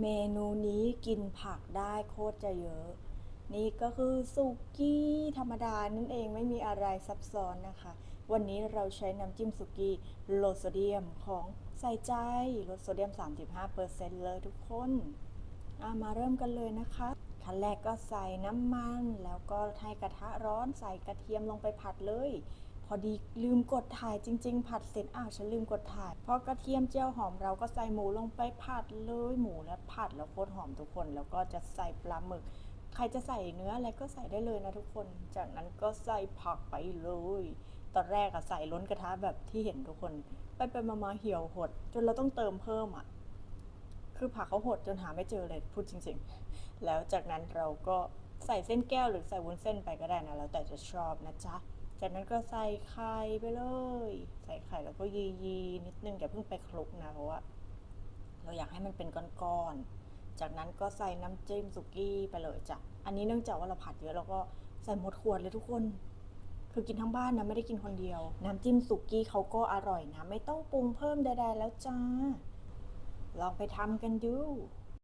เมนูนี้กินผักได้โคตรจะเยอะ นี่ก็คือสุกี้ธรรมดานั่นเองไม่มีอะไรซับซ้อนนะคะ วันนี้เราใช้น้ำจิ้มสุกี้โลโซเดียมของใส่ใจลดโซเดียม 35%เลยทุกคนอะมาเริ่มกันเลยนะคะขั้นแรกก็ใส่น้ำมัน แล้วก็ให้กระทะร้อนใส่กระเทียมลงไปผัดเลย พอดีลืมกดถ่ายจริง ๆ ผัดเสร็จอ้าวฉันลืมกดถ่ายพอกระเทียมเจียวหอมเราก็ใส่หมูลงไปผัดเลยหมูแล้วผัดแล้วโคตรหอมทุกคน แล้วก็จะใส่ปลาหมึก ใครจะใส่เนื้ออะไรก็ใส่ได้เลยนะทุกคน จากนั้นก็ใส่ผักไปเลยตอนแรกอะใส่ล้นกระทะแบบที่เห็นทุกคน ไปไปมามาเหี่ยวหด จนเราต้องเติมเพิ่มอะคือผักเขาหดจนหาไม่เจอเลยพูดจริง ๆ แล้วจากนั้นเราก็ใส่เส้นแก้วหรือใส่วุ้นเส้นไปก็ได้นะแล้วแต่จะชอบนะจ๊ะ จากนั้นก็ใส่ไข่ไปเลย ใส่ไข่แล้วก็ยียีนิดนึงอย่าเพิ่งไปคลุกนะเพราะว่าเราอยากให้มันเป็นก้อนๆ จากนั้นก็ใส่น้ำจิ้มสุกี้ไปเลยจ้ะ อันนี้เนื่องจากว่าเราผัดเยอะเราก็ใส่หมดขวดเลยทุกคน คือกินทั้งบ้านนะไม่ได้กินคนเดียว น้ำจิ้มสุกี้เขาก็อร่อยนะ ไม่ต้องปรุงเพิ่มใดๆแล้วจ้า ลองไปทำกันดู